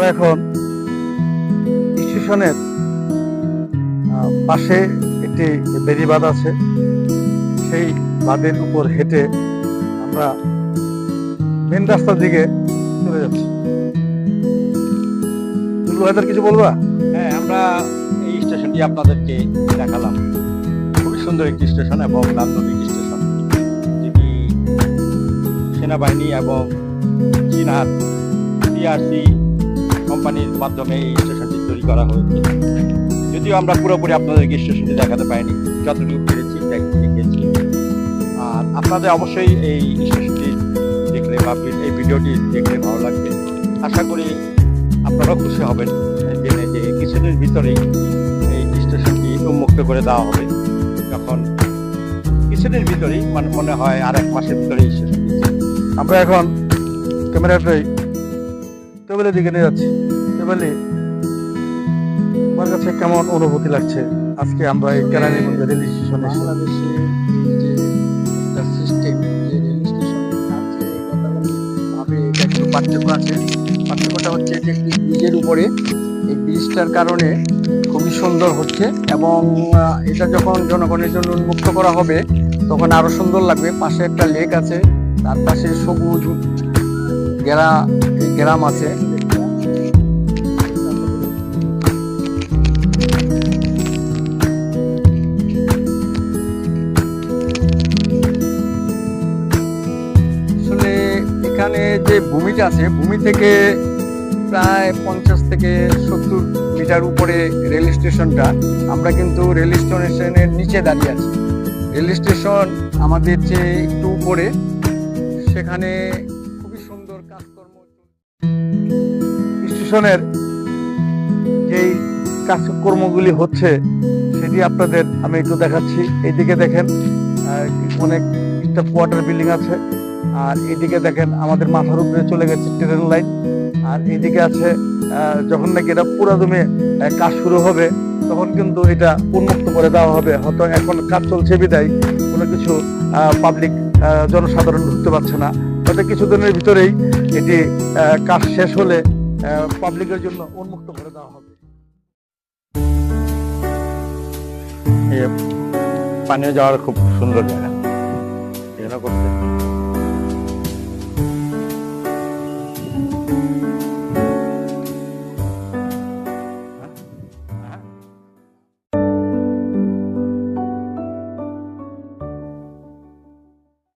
আমরা এখন স্টেশনের পাশে একটি বেরি বাঁধ আছে। সেই বাঁধের উপর হেঁটে আমরা মেন রাস্তার দিকে চলে যাচ্ছি। দুলু কিছু বলবা? হ্যাঁ আমরা এই স্টেশনটি আপনাদেরকে দেখালাম। খুবই সুন্দর একটি স্টেশন এবং নান্দনিক স্টেশন। যেটি সেনাবাহিনী এবং চীনার পিআরসি কোম্পানির মাধ্যমে এই স্টেশনটি তৈরি করা হয়েছে। যদিও আমরা পুরোপুরি আপনাদেরকে স্টেশনটি দেখাতে পাইনি, যতটুকু পেরেছি দেখ- দেখিয়েছি। আর আপনাদের অবশ্যই এই স্টেশনটি দেখলে বা এই ভিডিওটি দেখলে ভালো লাগবে। আশা করি আপনারাও খুশি হবেন জেনে যে কিছুদিন ভিতরেই এই স্টেশনটি উন্মুক্ত করে দেওয়া হবে। যখন কিছুদিন ভিতরেই মানে মনে হয় আর এক মাসের ভিতরে এই স্টেশনটি। আমরা এখন ক্যামেরাটাই টেবিলের দিকে নিয়ে যাচ্ছি। টেবিলে তোমার কাছে কেমন অনুভূতি লাগছে? আজকে আমরা এই কেরানীগঞ্জ রেল স্টেশনে স্টেশন পার্থক্য আছে। পার্থক্যটা হচ্ছে যে ব্রিজের উপরে এই ব্রিজটার কারণে খুবই সুন্দর হচ্ছে এবং এটা যখন জনগণের জন্য উন্মুক্ত করা হবে, তখন আরও সুন্দর লাগবে। পাশে একটা লেক আছে, তার পাশে সবুজ গেরা, গ্রাম আছে। এখানে যে ভূমিটা আছে, ভূমি থেকে প্রায় পঞ্চাশ থেকে সত্তর মিটার উপরে রেল স্টেশনটা, আমরা কিন্তু রেল স্টেশনের নিচে দাঁড়িয়ে আছি। রেল স্টেশন আমাদের যে একটু উপরে, সেখানে স্টেশনের যেই কাজকর্মগুলি হচ্ছে, সেটি আপনাদের আমি একটু দেখাচ্ছি। এইদিকে দেখেন অনেক কোয়ার্টার বিল্ডিং আছে, আর এইদিকে দেখেন আমাদের মাথার উপরে চলে গেছে ট্রেন লাইন। আর এইদিকে আছে যখন নাকি এটা পুরাদমে কাজ শুরু হবে, তখন কিন্তু এটা উন্মুক্ত করে দেওয়া হবে। হয়তো এখন কাজ চলছে বিদায়, কোনো কিছু পাবলিক জনসাধারণ ঢুকতে পারছে না। হয়তো কিছুদিনের ভিতরেই এটি কাজ শেষ হলে পাবলিকের জন্য উন্মুক্ত করে দেওয়া হবে। পানীয় যাওয়ার খুব সুন্দর জায়গা।